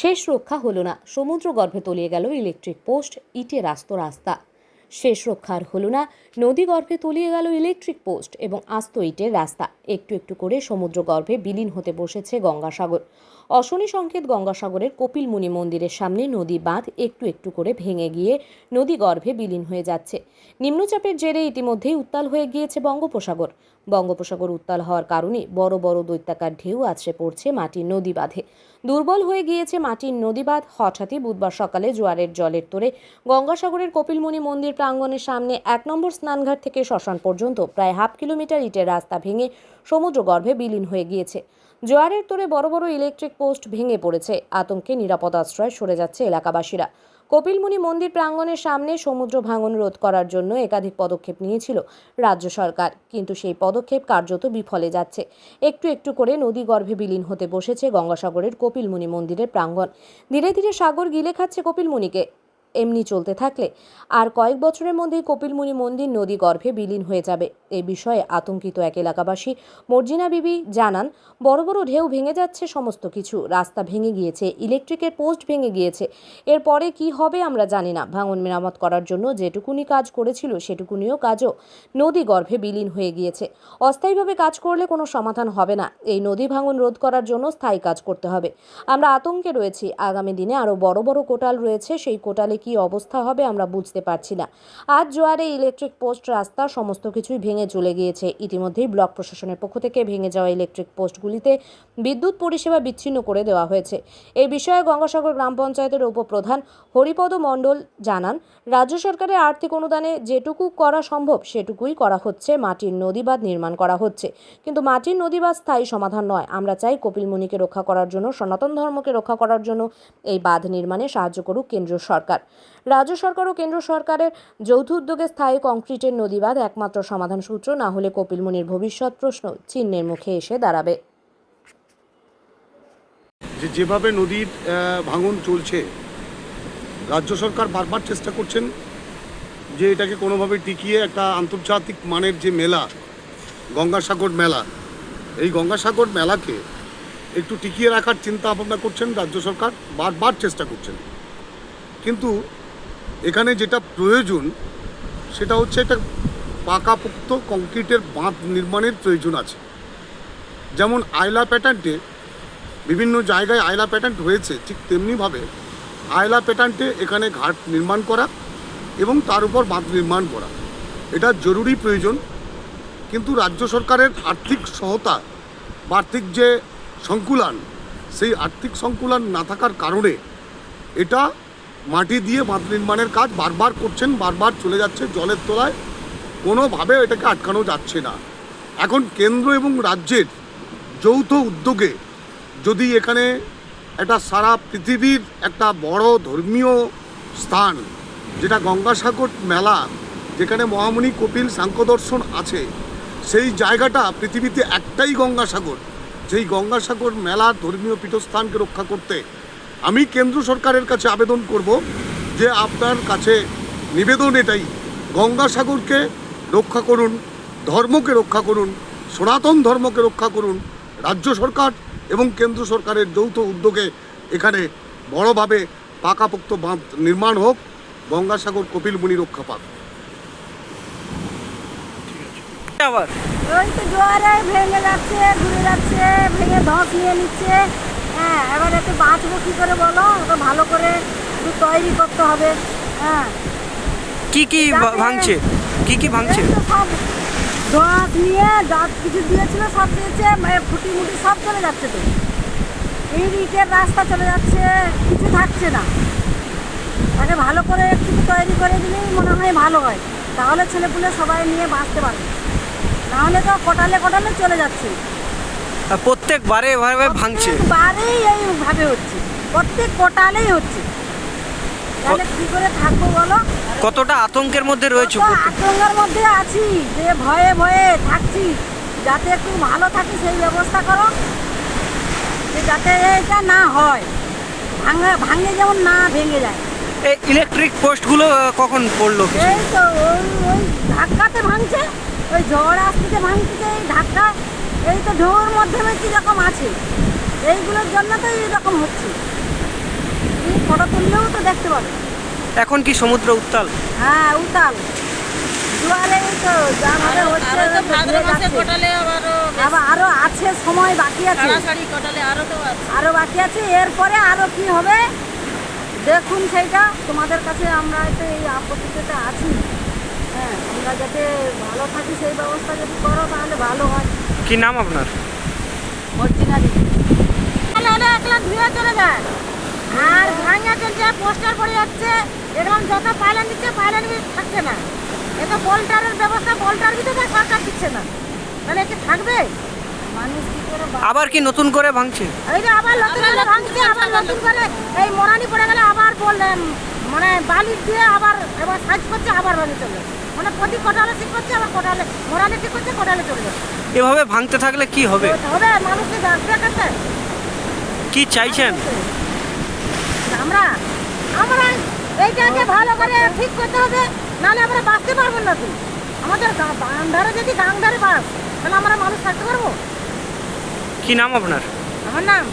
শেষ রক্ষা হলো না। সমুদ্র গর্ভে তলিয়ে গেল ইলেকট্রিক পোস্ট ইটে রাস্ত রাস্তা। শেষ রক্ষার হলো না। নদী গর্ভে তলিয়ে গেল ইলেকট্রিক পোস্ট এবং আস্ত ইটের রাস্তা। একটু একটু করে সমুদ্র গর্ভে বিলীন হতে বসেছে গঙ্গাসাগর। অশনি সংকেত গঙ্গাসাগরের কপিলমুনি মন্দিরের সামনে নদী বাঁধ একটু একটু করে ভেঙে গিয়ে নদী গর্ভে বিলীন হয়ে যাচ্ছে। নিম্নচাপের জেরে ইতিমধ্যেই উত্তাল হয়ে গিয়েছে বঙ্গোপসাগর। বঙ্গোপসাগর উত্তাল হওয়ার কারণে বড় বড় দৈত্যাকার ঢেউ আছড়ে পড়ছে মাটির নদী বাঁধে। দুর্বল হয়ে গিয়েছে মাটির নদী বাঁধ। হঠাৎই বুধবার সকালে জোয়ারের জলের তোরে গঙ্গাসাগরের কপিলমুনি মন্দির প্রাঙ্গণের সামনে এক নম্বর স্নানঘাট থেকে শ্মশান পর্যন্ত প্রায় হাফ কিলোমিটার ইটের রাস্তা ভেঙে সমুদ্রগর্ভে বিলীন হয়ে গিয়েছে। জোয়ারের তোরে বড় বড় ইলেকট্রিক পোস্ট ভেঙে পড়েছে। আতঙ্কে নিরাপদ আশ্রয় সরে যাচ্ছে এলাকাবাসীরা। কপিলমুনি মন্দির প্রাঙ্গণের সামনে সমুদ্র ভাঙন রোধ করার জন্য একাধিক পদক্ষেপ নিয়েছিল রাজ্য সরকার। কিন্তু সেই পদক্ষেপ কার্যত বিফলে যাচ্ছে। একটু একটু করে নদী গর্ভে বিলীন হতে বসেছে গঙ্গাসাগরের কপিলমুনি মন্দিরের প্রাঙ্গণ। ধীরে ধীরে সাগর গিলে খাচ্ছে কপিলমুনিকে। এমনি চলতে থাকলে। আর কয়েক বছরের মধ্যেই কপিলমুনি মন্দির নদী গর্ভে বিলীন হয়ে যাবে। এ বিষয়ে আতঙ্কিত এক এলাকাবাসী মর্জিনা বিবি জানান, বড় বড় ঢেউ ভেঙে যাচ্ছে সমস্ত কিছু। রাস্তা ভেঙে গিয়েছে, ইলেকট্রিকের পোস্ট ভেঙে গিয়েছে। এরপরে কি হবে আমরা জানি না। ভাঙন মেরামত করার জন্য যেটুকুনি কাজ করেছিল সেটুকুনিও কাজও নদী গর্ভে বিলীন হয়ে গিয়েছে। অস্থায়ীভাবে কাজ করলে কোনো সমাধান হবে না। এই নদী ভাঙন রোধ করার জন্য স্থায়ী কাজ করতে হবে। আমরা আতঙ্কে রয়েছি। আগামী দিনে আরও বড় বড় কোটাল রয়েছে। সেই কোটালে কি অবস্থা হবে আমরা বুঝতে পারছি না। আজ জোয়ারে ইলেকট্রিক পোস্ট রাস্তা, সমস্ত কিছুই ভেঙে চলে গিয়েছে। ইতিমধ্যেই ব্লক প্রশাসনের পক্ষ থেকে ভেঙে যাওয়া ইলেকট্রিক পোস্টগুলিতে বিদ্যুৎ পরিষেবা বিচ্ছিন্ন করে দেওয়া হয়েছে। এই বিষয়ে গঙ্গাসাগর গ্রাম পঞ্চায়েতের উপপ্রধান হরিপদ মণ্ডল জানান, রাজ্য সরকারের আর্থিক অনুদানে যেটুকু করা সম্ভব, সেটুকুই করা হচ্ছে। মাটির নদীবাঁধ নির্মাণ করা হচ্ছে। কিন্তু মাটির নদীবাঁধ স্থায়ী সমাধান নয়। আমরা চাই কপিল কপিলমুনিকে রক্ষা করার জন্য, সনাতন ধর্মকে রক্ষা করার জন্য এই বাঁধ নির্মাণে সাহায্য করুক কেন্দ্রীয় সরকার। রাজ্য সরকার ও কেন্দ্র সরকারের যৌথ উদ্যোগে স্থায়ী কংক্রিটের নদীবাদ একমাত্র সমাধান সূত্র না হলে কপিলমুনির ভবিষ্যৎ প্রশ্ন চিহ্নের মুখে এসে দাঁড়াবে। যে যেভাবে নদীর ভাঙন চলছে, রাজ্য সরকার বারবার চেষ্টা করছেন যে এটাকে কোনোভাবে টিকিয়ে একটা আন্তর্জাতিক মানের যে মেলা, গঙ্গাসাগর মেলা, এই গঙ্গাসাগর মেলাকে একটু টিকিয়ে রাখার চিন্তা ভাবনা করছেন রাজ্য সরকার, বারবার চেষ্টা করছেন। কিন্তু এখানে যেটা প্রয়োজন, সেটা হচ্ছে একটা পাকাপোক্ত কংক্রিটের বাঁধ নির্মাণের প্রয়োজন আছে। যেমন আয়লা প্যাটার্নটে বিভিন্ন জায়গায় আয়লা প্যাটার্ন হয়েছে ঠিক তেমনিভাবে আয়লা প্যাটার্নটে এখানে ঘাট নির্মাণ করা এবং তার উপর বাঁধ নির্মাণ করা। এটা জরুরি প্রয়োজন, কিন্তু রাজ্য সরকারের আর্থিক সহায়তা বা আর্থিক যে সংকুলান, সেই আর্থিক সংকুলান না থাকার কারণে এটা মাটি দিয়ে বাঁধ নির্মাণের কাজ বারবার করছেন, বারবার চলে যাচ্ছে জলের তলায়। কোনোভাবে এটাকে আটকানো যাচ্ছে না। এখন কেন্দ্র এবং রাজ্যের যৌথ উদ্যোগে যদি এখানে একটা সারা পৃথিবীর একটা বড় ধর্মীয় স্থান, যেটা গঙ্গাসাগর মেলা, যেখানে মহামণি কপিল সাংখ্য দর্শন আছে, সেই জায়গাটা পৃথিবীতে একটাই গঙ্গাসাগর। সেই গঙ্গাসাগর মেলা ধর্মীয় পীঠস্থানকে রক্ষা করতে আমি কেন্দ্র সরকারের কাছে আবেদন করব যে আপনার কাছে নিবেদন এটাই। গঙ্গাসাগরকে রক্ষা করুন ধর্মকে রক্ষা করুন সনাতন ধর্মকে রক্ষা করুন রাজ্য সরকার এবং কেন্দ্র সরকারের যৌথ উদ্যোগে এখানে বড়ভাবে পাকাপোক্ত বাঁধ নির্মাণ হোক গঙ্গাসাগর কপিলমুনি রক্ষা পাক। আবার। ওই তো জোয়ারে ভেঙে যাচ্ছে ঘুরে যাচ্ছে ভেঙে ধস নিয়ে নিচ্ছে। হ্যাঁ এবার একটু বাঁচবো কী করে বলো? ওটা ভালো করে একটু তৈরি করতে হবে। হ্যাঁ। কি কি ভাঙছে? কি কি ভাঙছে? সব নিয়ে যা কিছু দিয়েছিল সব দিয়েছে মানে ফুটি মুটি সব চলে যাচ্ছে তো। এই ইটের রাস্তা চলে যাচ্ছে কিছু থাকছে না। তাকে ভালো করে একটু তৈরি করে দিলেই মনে হয় ভালো হয়। তাহলে ছেলেপুলে সবাই নিয়ে বাঁচতে পারবে। নাহলে তো কটালে কটালে চলে যাচ্ছে। প্রত্যেকবারে এভাবে ভাঙছে। বারেই এইভাবে হচ্ছে। প্রত্যেক কোটালেই হচ্ছে। তাহলে কি করে থাকব বলো? কতটা আতঙ্কের মধ্যে রয়েছে আতঙ্কের মধ্যে আছি যে ভয়ে ভয়ে থাকছি। যাতে একটু ভালো থাকি সেই ব্যবস্থা করো। যে যাতে এটা না হয়। ভাঙে ভাঙে যেমন না ভেঙে যায়। এই ইলেকট্রিক পোস্টগুলো কখন পড়ল এই তো ওই ওই ধাক্কাতে ভাঙছে। ওই ঝড় আসতে ভাঙছে এই ধাক্কা। এই তো ঢেউর মাধ্যমে কীরকম আছে? এইগুলোর জন্য তো এইরকম হচ্ছে। ফটো তুললেও তো দেখতে পাবে। এখন কি সমুদ্র উত্তাল? হ্যাঁ উত্তাল। জোয়ারে তো যা ভাবে হচ্ছে আরও তো ভাদ্র মাসে যাচ্ছে। কোটালে আবার আরও আছে সময় বাকি আছে। সাড়াসাড়ি কোটালে আরও তো আছে। আরও বাকি আছে। এরপরে আরও কি হবে? দেখুন সেইটা। তোমাদের কাছে আমরা তো এই আপত্তিতে আছি। হ্যাঁ আমরা যাতে ভালো থাকি সেই ব্যবস্থা যদি করো তাহলে ভালো হয়। কি নাম আপনার? ধুয়ে চলে যায় আর ভাঙা চলছে পোস্টার পড়ে যাচ্ছে এরকম যত পাইলেন দিচ্ছে পাইলেন থাকছে না। এ তো বোল্টারের ব্যবস্থা বোল্টার ভিতরে সরকার দিচ্ছে না। তাহলে কি থাকবে? মানুষ কি করে আবার কি নতুন করে ভাঙছে? এই যে আবার নতুন করে ভাঙছে আবার নতুন করে এই মোরানি পড়ে গেলে আবার বললেন মানে বালি দিয়ে আবার এবার সাইজ করছে আবার ভাঙে চলে মানে প্রতি কোটালে ঠিক করছে আবার কোটালে মোরানি ঠিক করছে কোটালে চলে যাচ্ছে। এভাবে ভাঙতে থাকলে কি হবে? কি চাইছেন? আমরা আমরা এইটাকে ভালো করে ঠিক করতে হবে নাহলে আমরা বাঁচতে পারব না তো। আমাদের যদি বাস তাহলে আমরা মানুষ থাকতে পারব? কি নাম আপনার? আমার নাম